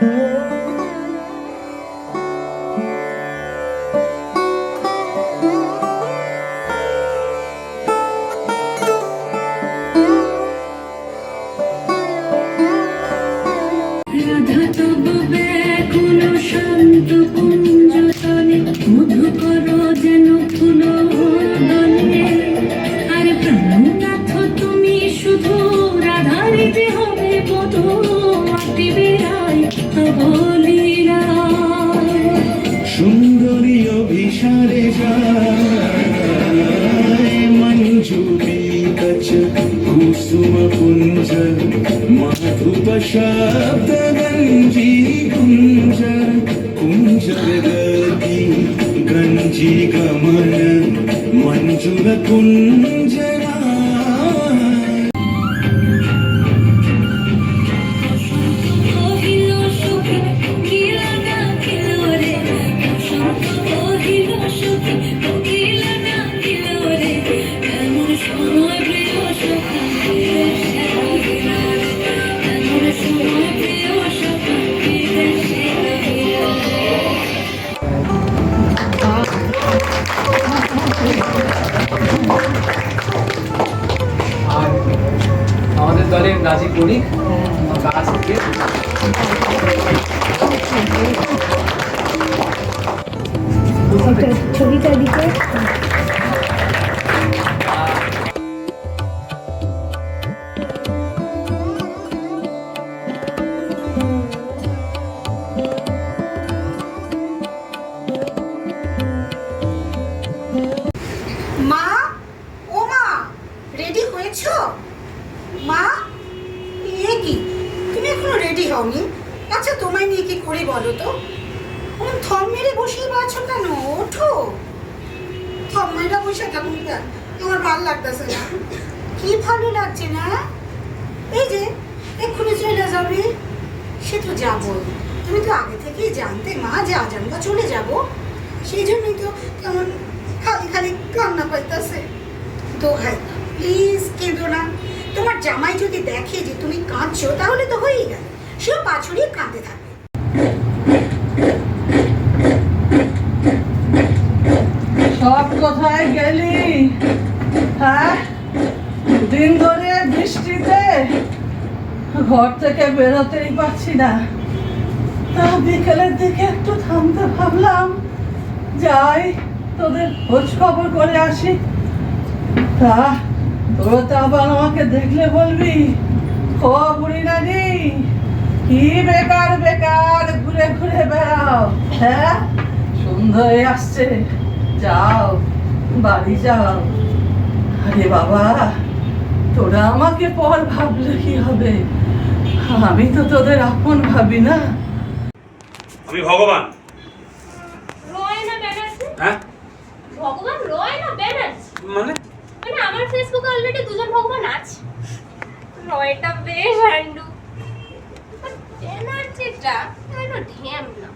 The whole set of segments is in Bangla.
Thank. তব লীলা সুন্দরী অভিসারে যায়। মঞ্জুরি কচ কুসুম কুঞ্জ মাধুপ শব্দ গঞ্জি কুঞ্জ। কুঞ্জ গতি গঞ্জি গমন, মঞ্জুর কুঞ্জ unique আচ্ছা তোমায় নিয়ে কি করি বলো তো? থম মেরে বসেই আছো কেন? ওঠো। থম মেরে বসে থাকুন তোমার ভালো লাগতেছে না। কি ভালো লাগছে না? এই যে, এক্ষুনি চলে যাবে। সে তো যাবই। তুমি তো আগে থেকেই জানতে মা যে আজ চলে যাব। সেই জন্যই তো কেমন খালি খালি কান্না পাইতেছে। দোহাই প্লিজ কেঁদো না। তোমার জামাই যদি দেখে যে তুমি কাঁদছো, তাহলে তো হয়েই গেল। সেও পা ছড়িয়ে কাঁদতে থাকবে সব কোথায় গেলি? হ্যাঁ? দিন ধরে বৃষ্টিতে ঘর থেকে বেরোতেই পারছি না। তা বিকেলের দিকে একটু থামতে ভাবলাম। যাই, তোদের খোঁজ খবর করে আসি। তা, তোরা তো আবার আমাকে দেখলে বলবি ও বুড়ি নানি? কি বেকার বেকার ঘুরে ঘুরে বেড়াও হ্যাঁ? সন্ধ্যা আসছে যাও বাড়ি যাও। আরে বাবা তোরা আমাকে পর ভাবলে কি হবে? আমি তো তোদের আপন ভাবি না। আমি ভগবান। রয় না ব্যানার্জি? হ্যাঁ? ভগবান রয় না ব্যানার্জি? মানে? মানে আমার ফেসবুকে অলরেডি দুজন ভগবান আছে। রয়টা বেশ হ্যান্ডু ব্যানার্জিটা কেন ঢ্যাম না।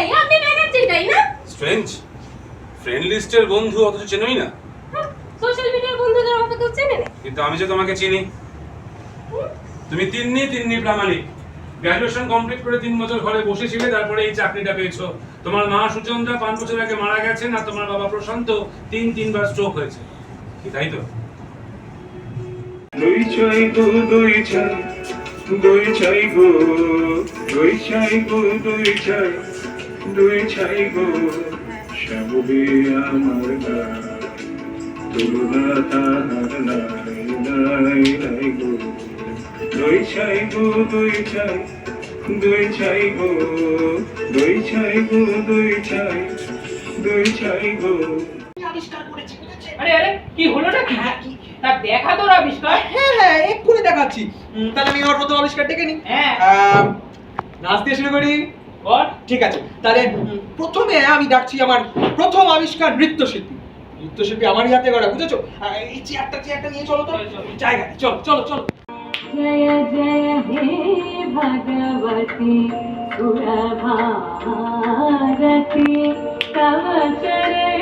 এই আপনি ব্যানার্জিটাই না? স্ট্রেঞ্জ ফ্রেন্ড লিস্টের বন্ধু অথচ চেনোই না। সোশ্যাল মিডিয়ার বন্ধুদের আমাকে কেউ চেনে না কিন্তু আমি যে তোমাকে চিনি। তুমি তিন্নি তিন্নি প্রামাণিক। গ্র্যাজুয়েশন কমপ্লিট করে তিন বছর ঘরে বসেছিলে তারপরে এই চাকরিটা পেয়েছ। তোমার মা সুচন্দ্রা পাঁচ বছর আগে মারা গেছেন আর তোমার বাবা প্রশান্ত তিন তিনবার স্ট্রোক হয়েছে। কি তাই তো? দুই গো দুই চাই। দুই চাই গো দুই চাই গো দুই চাই দুই চাই গো সববে আমার গান। তুলনা তাহার নাই নাই নাই গো। দুই চাই গো দুই চাই দুই চাই গো দুই চাই গো দুই চাই দুই চাই গো। আরে আরে কি হলো না কি তার দেখা তোর আবিষ্কার। হ্যাঁ হ্যাঁ এক্ষুনি দেখাচ্ছি। তাহলে আমি আমার প্রথম আবিষ্কার ডেকে নিই। হ্যাঁ। নাচতে শুরু করি। ঠিক আছে তাহলে প্রথমে আমি ডাকছি আমার প্রথম আবিষ্কার নৃত্যশিল্পী। নৃত্যশিল্পী আমারই হাতে গড়া বুঝেছ? এই চেয়ারটা চেয়ারটা নিয়ে চলো তো। জায়গা চলো। চলো চলো জয় জয় হে ভগবতী সুরভারতী তব চরণ